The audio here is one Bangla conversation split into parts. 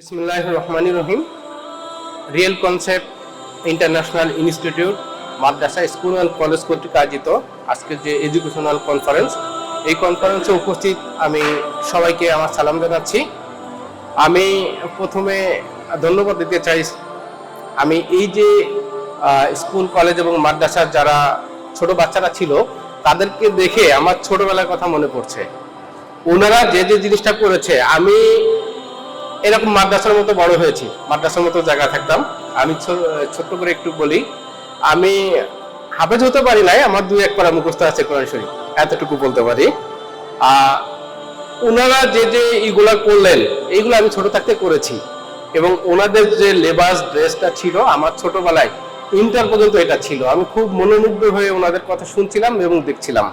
বিসমুল্লাহ রহমানি রহিম। রিয়েল কনসেপ্ট ইন্টারন্যাশনাল ইনস্টিটিউট মাদ্রাসা, স্কুল অ্যান্ড কলেজ কর্তৃক আয়োজিত আজকের যে এডুকেশনাল কনফারেন্স এই কনফারেন্সে উপস্থিত আমি সবাইকে আমার সালাম জানাচ্ছি। আমি প্রথমে ধন্যবাদ দিতে চাই, আমি এই যে স্কুল, কলেজ এবং মাদ্রাসার যারা ছোট বাচ্চারা ছিল, তাদেরকে দেখে আমার ছোটবেলার কথা মনে পড়ছে। ওনারা যে যে জিনিসটা করেছে, আমি এরকম মাদ্রাসার মতো বড় হয়েছি, মাদ্রাসার মতো জায়গা থাকতাম। আমি ছোট্ট করে একটু বলি, আমি হাফেজ হতে পারি নাই, আমার দুই এক পারা মুখস্থ আছে কোরআন শরীফ, এতটুকু বলতে পারি। ওনারা যে যে এইগুলা করলেন, এইগুলো আমি ছোট থাকতে করেছি। এবং ওনাদের যে লেবাস ড্রেসটা ছিল, আমার ছোটবেলায়, ইন্টার পর্যন্ত এটা ছিল। আমি খুব মনোমুগ্ধ হয়ে ওনাদের কথা শুনছিলাম এবং দেখছিলাম।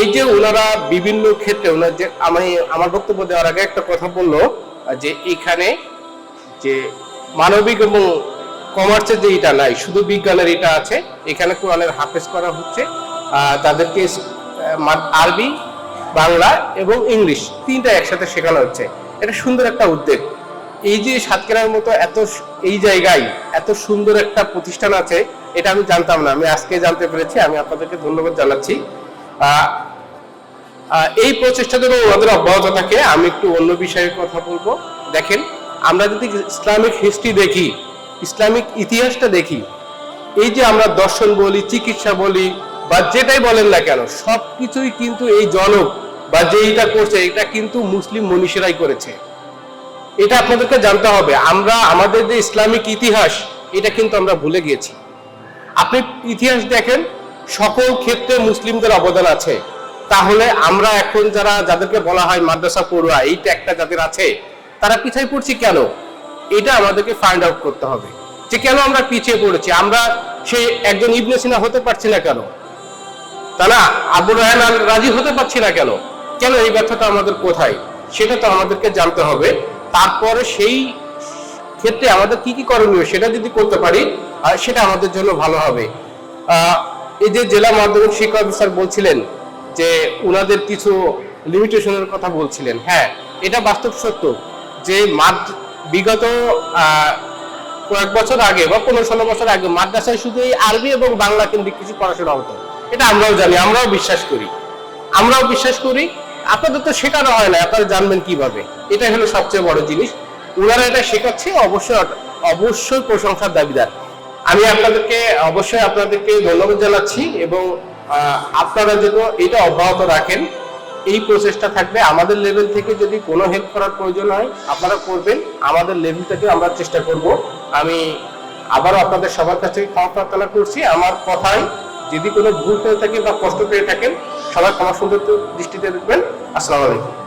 এই যে ওনারা বিভিন্ন ক্ষেত্রে ওনার যে আমি আমার বক্তব্য দেওয়ার আগে একটা কথা বলল, যে এখানে যে মানবিক এবং কমার্সের যে এটা নাই, শুধু বিজ্ঞানের এটা আছে, এখানে কোরআনের হাফেজ করা হচ্ছে তাদেরকে আরবি, বাংলা এবং ইংলিশ তিনটা একসাথে শেখানো হচ্ছে। এটা সুন্দর একটা উদ্যোগ। এই যে সাতক্ষীরার মতো এত এই জায়গায় এত সুন্দর একটা প্রতিষ্ঠান আছে, এটা আমি জানতাম না। আমি আজকে জানতে পেরেছি, আমি আপনাদেরকে ধন্যবাদ জানাচ্ছি। এই প্রচেষ্টা যেন আমাদের অব্যাহত থাকে আমি একটু অন্য বিষয়ে কথা বলব। দেখেন, আমরা যদি ইসলামিক হিস্ট্রি দেখি, ইসলামিক ইতিহাসটা দেখি, এই যে আমরা দর্শন বলি, চিকিৎসা বলি, বা যেটাই বলেন না কেন, সবকিছুই কিন্তু এই জনক, বা যে এটা করছে, এটা কিন্তু মুসলিম মনীষীরাই করেছে। এটা আপনাদেরকে জানতে হবে, আমরা, আমাদের যে ইসলামিক ইতিহাস, এটা কিন্তু আমরা ভুলে গিয়েছি। আপনি ইতিহাস দেখেন সকল ক্ষেত্রে মুসলিমদের অবদান আছে। তাহলে আমরা এখন যারা, যাদেরকে বলা হয় মাদ্রাসা পড়ুয়া এইটা একটা যাদের আছে, তারা পিছিয়ে পড়ছি কেন? এটা আমাদেরকে ফাইন্ড আউট করতে হবে। যে কেন আমরা পিছিয়ে পড়েছি? আমরা সেই একজন ইবনে সিনা হতে পারছি না কেন? তা না, আবু রায়হান আল রাজি হতে পারছি না কেন? কেন এই ব্যর্থতা আমাদের কোথায়? সেটা তো আমাদেরকে জানতে হবে। তারপরে সেই ক্ষেত্রে আমাদের কি কি করণীয়, সেটা যদি করতে পারি সেটা আমাদের জন্য ভালো হবে। এই যে জেলা মাধ্যমিক শিক্ষা অফিসার বলছিলেন যে উনাদের কিছু লিমিটেশনের কথা বলছিলেন হ্যাঁ এটা বাস্তব সত্য যে মাদ, বিগত কয়েক বছর আগে বা পনেরো ষোলো বছর আগে মাদ্রাসায় শুধু এই আরবি এবং বাংলা কেন্দ্রিক কিছু পড়াশোনা হতো। এটা আমরাও জানি, আমরাও বিশ্বাস করি। আমরাও বিশ্বাস করি আপনাদের তো শেখানো হয় না, আপনারা জানবেন কীভাবে। এটা হলো সবচেয়ে বড় জিনিস। ওনারা এটা শেখাচ্ছে অবশ্যই অবশ্যই প্রশংসার দাবিদার। আমি আপনাদেরকে অবশ্যই আপনাদেরকে ধন্যবাদ জানাচ্ছি এবং আপনারা যেন এটা অব্যাহত রাখেন। এই প্রসেসটা থাকবে। আমাদের লেভেল থেকে যদি কোনো হেল্প করার প্রয়োজন হয়, আপনারা করবেন। আমাদের লেভেল থেকে আমরা চেষ্টা করব। আমি আবারও আপনাদের সবার কাছে ক্ষমা প্রার্থনা করছি। আমার কথায় যদি কোনো ভুল হয়ে থাকে বা কষ্ট পেয়ে থাকেন, সবাই ক্ষমা সুন্দর দৃষ্টিতে দেখবেন। আসসালামু আলাইকুম।